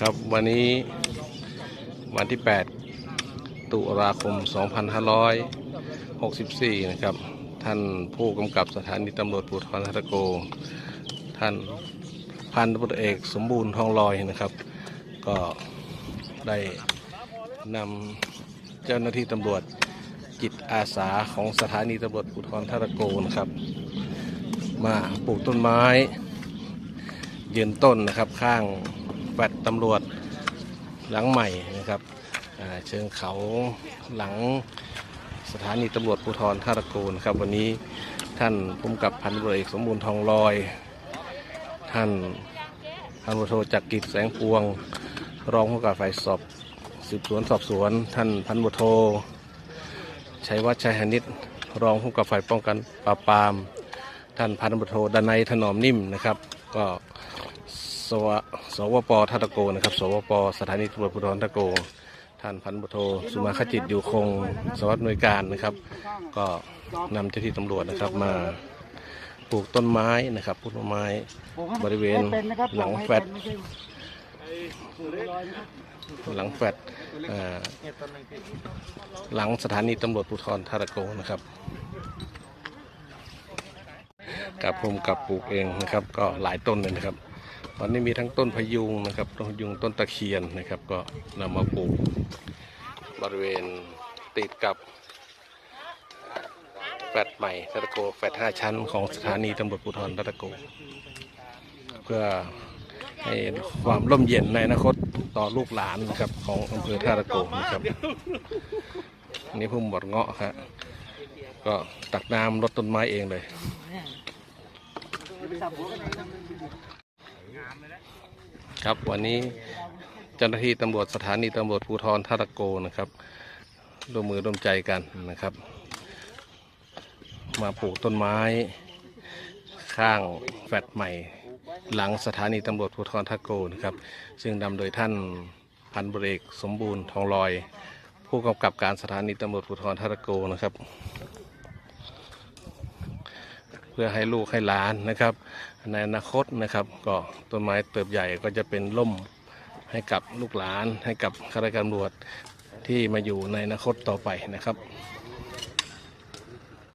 ครับวันนี้วันที่ 8 ตุลาคม 2564 นะครับ ท่านผู้กำกับสถานีตำรวจภูธรทัตโก ท่านพันตำรวจเอกสมบูรณ์ทองลอยนะครับ ก็ได้นำเจ้าหน้าที่ตำรวจจิตอาสาของสถานีตำรวจภูธรทัตโกนะครับ มาปลูกต้นไม้ยืนต้นนะครับข้าง แฟลตำรวจหลังใหม่นะครับเชิงเขาหลังสถานีตำรวจภูธรท่าตะโกนครับ วันนี้ท่านผู้กำกับพันตำรวจเอกสมบูรณ์ทองลอย ท่านพันตำรวจโทจักริดแสงพวง รองผู้กับฝ่ายสอบสืบสวนสอบสวน ท่านพันตำรวจโทชัยวัฒน์ชัยหนิตรองผู้กำกับฝ่ายป้องกันปราบปราม ท่านพันตำรวจโทดนัยถนอมนิ่มนะครับ ก็ สวสวปทัตโกนะครับ สวปสถานีตำรวจภูธรทัตโก ท่านพันตำรวจโทสุมาขจิตอยู่คงสวัสดิ์หน่วยการนะครับ ก็นำเจ้าที่ตำรวจนะครับมาปลูกต้นไม้นะครับปลูกต้นไม้บริเวณหลังแฟลตหลังแฟลตหลังสถานีตำรวจภูธรท่าตโกนะครับกับผมกับปลูกเองนะครับ ก็หลายต้นเลยนะครับ ตอนนี้มีทั้งต้นพยุงนะครับต้นพยุงต้นตะเคียนนะครับ ก็นำมาปลูกบริเวณติดกับแฟลตใหม่ทัตะโกแฟลตห้าชั้นของสถานีตำรวจภูธรทัตะโก เพื่อให้ความร่มเย็นในอนาคตต่อลูกหลานนะครับของอำเภอท่าตะโกนะครับนนี่พุ่มบดเงาะครับก็ตักน้ำรดต้นไม้เองเลย ครับวันนี้เจ้าหน้าที่ตำรวจสถานีตำรวจภูธรท่าตะโกนะครับร่วมมือร่วมใจกันนะครับ มาปลูกต้นไม้ ข้างแฟลตใหม่ หลังสถานีตำรวจภูธรท่าโกนะครับ ซึ่งนำโดยท่านพันบริเอกสมบูรณ์ทองลอย ผู้กำกับการสถานีตำรวจภูธรท่าตะโกนะครับ เพื่อให้ลูกให้หลานนะครับ ในอนาคตนะครับ ก็ต้นไม้เติบใหญ่ก็จะเป็นล่มให้กับลูกหลานให้กับข้าราชการตำรวจที่มาอยู่ในอนาคตต่อไปนะครับ